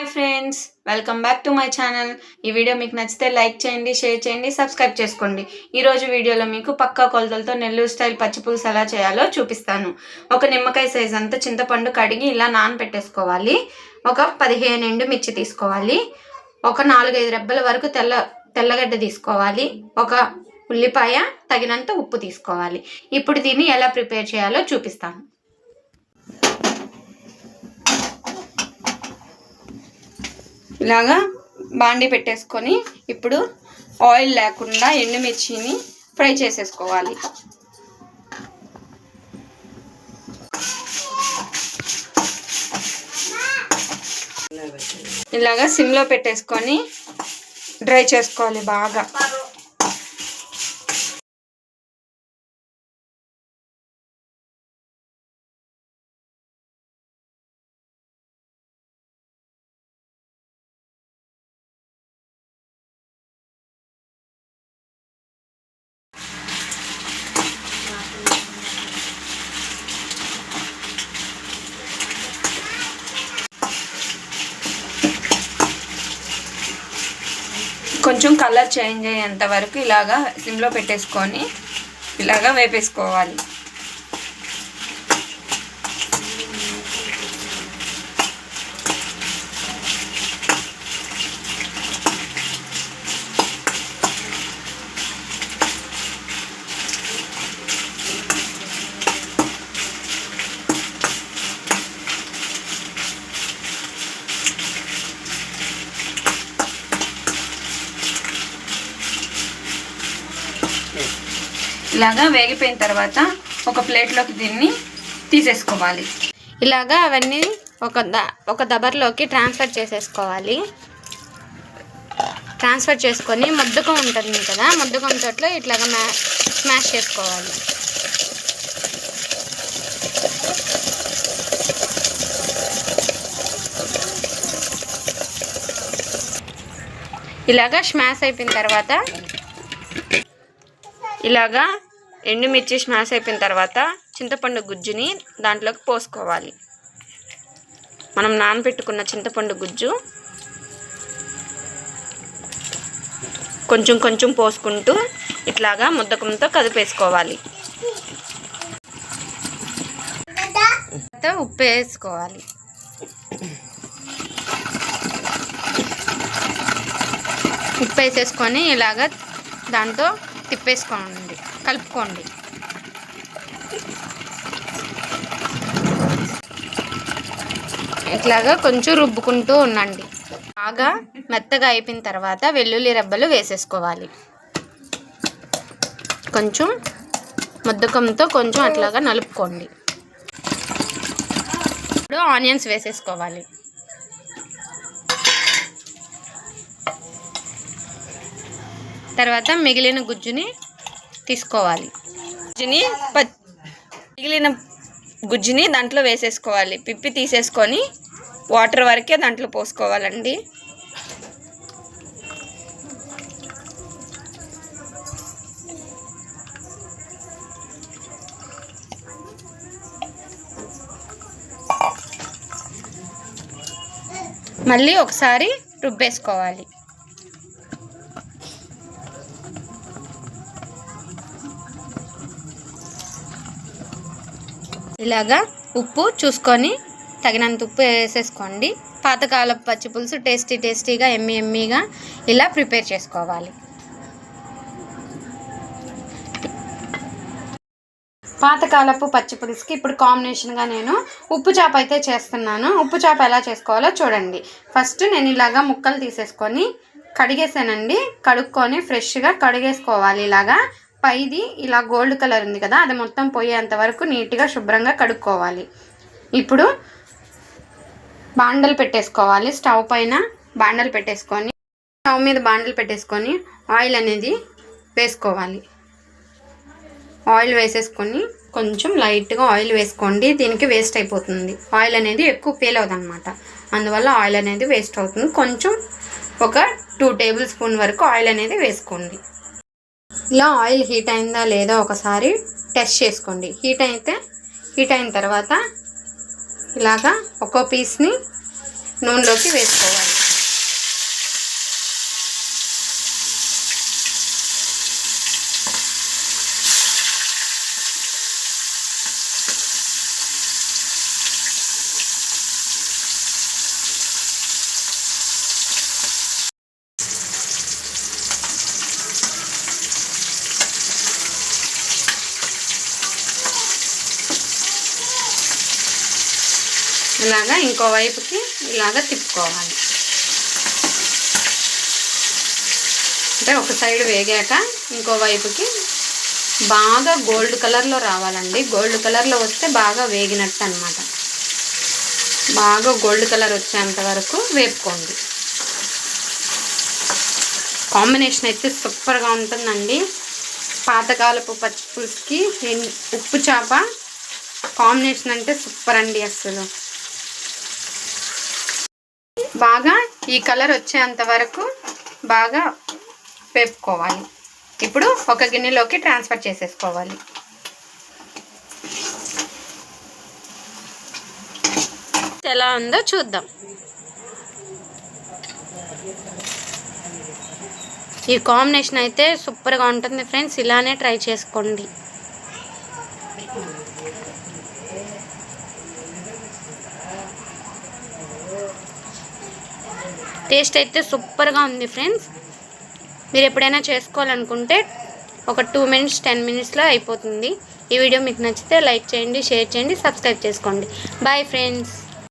Hi friends welcome back to my channel. ఈ video మీకు నచ్చితే లైక్ చేయండి షేర్ చేయండి సబ్స్క్రైబ్ చేసుకోండి. ఈరోజు వీడియోలో మీకు పక్కా కొలతలతో నెల్లూరు స్టైల్ పచ్చి పులుసు ఎలా చేయాలో చూపిస్తాను. ఒక నిమ్మకాయ సైజ్ అంతా చింతపండు కడిగి ఇలా నానబెట్టేసుకోవాలి ఒక పదిహేను ఎండు మిర్చి తీసుకోవాలి. ఒక నాలుగైదు రెబ్బల వరకు తెల్ల తెల్లగడ్డ తీసుకోవాలి. ఒక ఉల్లిపాయ తగినంత ఉప్పు తీసుకోవాలి. ఇప్పుడు దీన్ని ఎలా ప్రిపేర్ చేయాలో చూపిస్తాను. ఇలాగా బాండి పెట్టేసుకొని ఇప్పుడు ఆయిల్ లేకుండా ఎండుమిర్చిని ఫ్రై చేసేసుకోవాలి. ఇలాగా సిమ్లో పెట్టేసుకొని డ్రై చేసుకోవాలి బాగా. కొంచెం కలర్ చేంజ్ అయ్యేంత వరకు ఇలాగా సిమ్లో పెట్టేసుకొని ఇలాగా వేపేసుకోవాలి. ఇలాగా వేగిపోయిన తర్వాత ఒక ప్లేట్లోకి దీన్ని తీసేసుకోవాలి. ఇలాగా అవన్నీ ఒక ద ఒక దబర్లోకి ట్రాన్స్ఫర్ చేసేసుకోవాలి. ట్రాన్స్ఫర్ చేసుకొని ముద్దకం ఉంటుంది కదా ముద్దకం తోటలో ఇట్లాగా మ్యా స్మాష్ చేసుకోవాలి. ఇలాగా స్మాష్ అయిపోయిన తర్వాత ఇలాగా ఎండుమిర్చి స్మాష్ అయిపోయిన తర్వాత చింతపండు గుజ్జుని దాంట్లోకి పోసుకోవాలి. మనం నానబెట్టుకున్న చింతపండు గుజ్జు కొంచెం కొంచెం పోసుకుంటూ ఇట్లాగా ముద్దకంతో కదిపేసుకోవాలి. తర్వాత ఉప్పు వేసుకోవాలి. ఉప్పు వేసేసుకొని ఇలాగ దాంతో తిప్పేసుకోండి. కలుపుకోండి. ఇట్లాగా కొంచెం రుబ్బుకుంటూ ఉండండి. బాగా మెత్తగా అయిపోయిన తర్వాత వెల్లుల్లి రెబ్బలు వేసేసుకోవాలి. కొంచెం ముద్దకంతో కొంచెం అట్లాగా నలుపుకోండి. ఇప్పుడు ఆనియన్స్ వేసేసుకోవాలి. తర్వాత మిగిలిన గుజ్జుని తీసుకోవాలి. గుజ్జుని మిగిలిన గుజ్జుని దాంట్లో వేసేసుకోవాలి. పిప్పి తీసేసుకొని వాటర్ వరకే దాంట్లో పోసుకోవాలండి. మళ్ళీ ఒకసారి రుబ్బేసుకోవాలి. ఇలాగా ఉప్పు చూసుకొని తగినంత ఉప్పు వేసేసుకోండి. పాతకాలపు పచ్చిపులుసు టేస్టీ టేస్టీగా ఎమ్మి ఎమ్మిగా ఇలా ప్రిపేర్ చేసుకోవాలి. పాతకాలపు పచ్చిపులుసుకి ఇప్పుడు కాంబినేషన్గా నేను ఉప్పు చేప అయితే చేస్తున్నాను. ఉప్పు చేప ఎలా చేసుకోవాలో చూడండి. ఫస్ట్ నేను ఇలాగా ముక్కలు తీసేసుకొని కడిగేసానండి. కడుక్కొని ఫ్రెష్గా కడిగేసుకోవాలి ఇలాగా. పైది ఇలా గోల్డ్ కలర్ ఉంది కదా అది మొత్తం పోయేంత వరకు నీట్గా శుభ్రంగా కడుక్కోవాలి. ఇప్పుడు బాండలు పెట్టేసుకోవాలి స్టవ్ పైన బాండలు పెట్టేసుకొని స్టవ్ మీద బాండలు పెట్టేసుకొని ఆయిల్ అనేది వేసుకోవాలి. ఆయిల్ వేసేసుకొని కొంచెం లైట్గా ఆయిల్ వేసుకోండి దీనికి వేస్ట్ అయిపోతుంది. ఆయిల్ అనేది ఎక్కువ ఫీల్ అవుదన్నమాట అందువల్ల ఆయిల్ అనేది వేస్ట్ అవుతుంది. కొంచెం ఒక టూ టేబుల్ స్పూన్ వరకు ఆయిల్ అనేది వేసుకోండి. ఇలా ఆయిల్ హీట్ అయిందా లేదా ఒకసారి టెస్ట్ చేసుకోండి. హీట్ అయితే హీట్ అయిన తర్వాత ఇలాగా ఒక్కో పీస్ని నూనెలోకి వేసుకోవాలి. ఇలాగా ఇంకోవైపుకి ఇలాగ ఇలాగా తిప్పుకోవాలి. అంటే ఒక సైడ్ వేగాక ఇంకోవైపుకి బాగా గోల్డ్ కలర్లో రావాలండి. గోల్డ్ కలర్లో వస్తే బాగా వేగినట్టు అనమాట బాగా గోల్డ్ కలర్ వచ్చేంత వరకు వేపుకోండి. కాంబినేషన్ అయితే సూపర్గా ఉంటుందండి. పాతకాలపు పచ్చి పులుసుకి ఉప్పు చేప కాంబినేషన్ అంటే సూపర్ అండి అసలు బాగా ఈ కలర్ వచ్చేంత వరకు బాగా వేపుకోవాలి. ఇప్పుడు ఒక గిన్నెలోకి ట్రాన్స్ఫర్ చేసేసుకోవాలి. ఎలా ఉందో చూద్దాం. ఈ కాంబినేషన్ అయితే సూపర్గా ఉంటుంది ఫ్రెండ్స్. ఇలానే ట్రై చేసుకోండి. టేస్ట్ అయితే సూపర్గా ఉంది ఫ్రెండ్స్. మీరు ఎప్పుడైనా చేసుకోవాలనుకుంటే ఒక టూ మినిట్స్ టెన్ మినిట్స్లో అయిపోతుంది. ఈ వీడియో మీకు నచ్చితే లైక్ చేయండి షేర్ చేయండి సబ్స్క్రైబ్ చేసుకోండి. Bye friends.